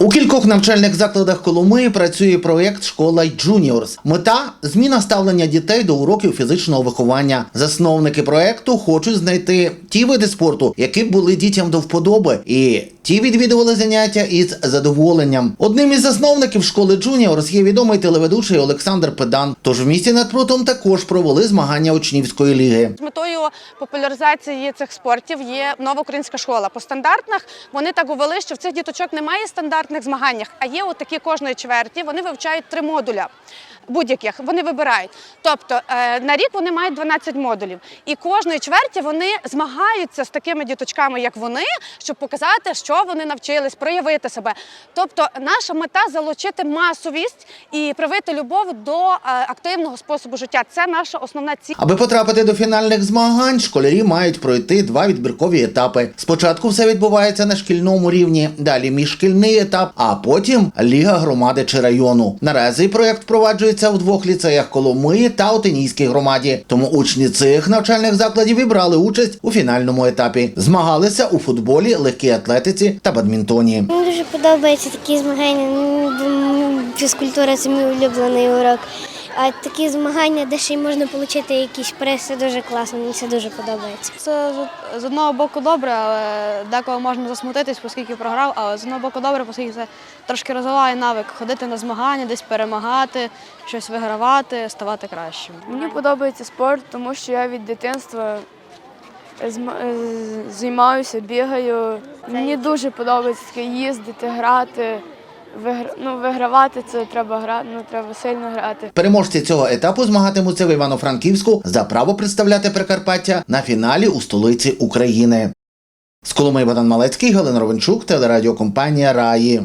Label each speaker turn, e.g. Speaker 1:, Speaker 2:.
Speaker 1: У кількох навчальних закладах Коломиї працює проєкт Школа Джуніорс. Мета зміна ставлення дітей до уроків фізичного виховання. Засновники проєкту хочуть знайти ті види спорту, які були дітям до вподоби, і ті відвідували заняття із задоволенням. Одним із засновників школи Juniors є відомий телеведучий Олександр Педан. Тож в місті над прутом також провели змагання учнівської ліги.
Speaker 2: З метою популяризації цих спортів є нова українська школа. По стандартних вони так увели, що в цих діточок немає стандартних змаганнях, а є отакі кожної чверті. Вони вивчають три модуля. Будь-яких вони вибирають. Тобто е, на рік вони мають 12 модулів, і кожної чверті вони змагаються з такими діточками, як вони, щоб показати, що вони навчились, проявити себе. Тобто, наша мета залучити масовість і привити любов до е, активного способу життя. Це наша основна ціль.
Speaker 1: Аби потрапити до фінальних змагань, школярі мають пройти два відбіркові етапи. Спочатку все відбувається на шкільному рівні, далі міжшкільний етап, а потім ліга громади чи району. Наразі проект впроваджується в двох ліцеях Коломиї та Отинійській громаді. Тому учні цих навчальних закладів і брали участь у фінальному етапі. Змагалися у футболі, легкій атлетиці та бадмінтоні.
Speaker 3: Мені дуже подобаються такі змагання. Фізкультура це мій улюблений урок. А такі змагання, де ще й можна отримати якісь приз, це дуже класно, мені це дуже подобається.
Speaker 4: Це з- одного боку добре, але деколи можна засмутитись, оскільки програв, але з одного боку добре, оскільки це трошки розвиває навик ходити на змагання, десь перемагати, щось вигравати, ставати кращим.
Speaker 5: Мені подобається спорт, тому що я від дитинства займаюся, бігаю. Мені дуже подобається таке їздити, грати. Ну, вигравати це треба грати, ну треба сильно грати.
Speaker 1: Переможці цього етапу змагатимуться в Івано-Франківську за право представляти Прикарпаття на фіналі у столиці України. З Коломи Богдан Малецький, Галина Ровенчук, телерадіокомпанія Раї.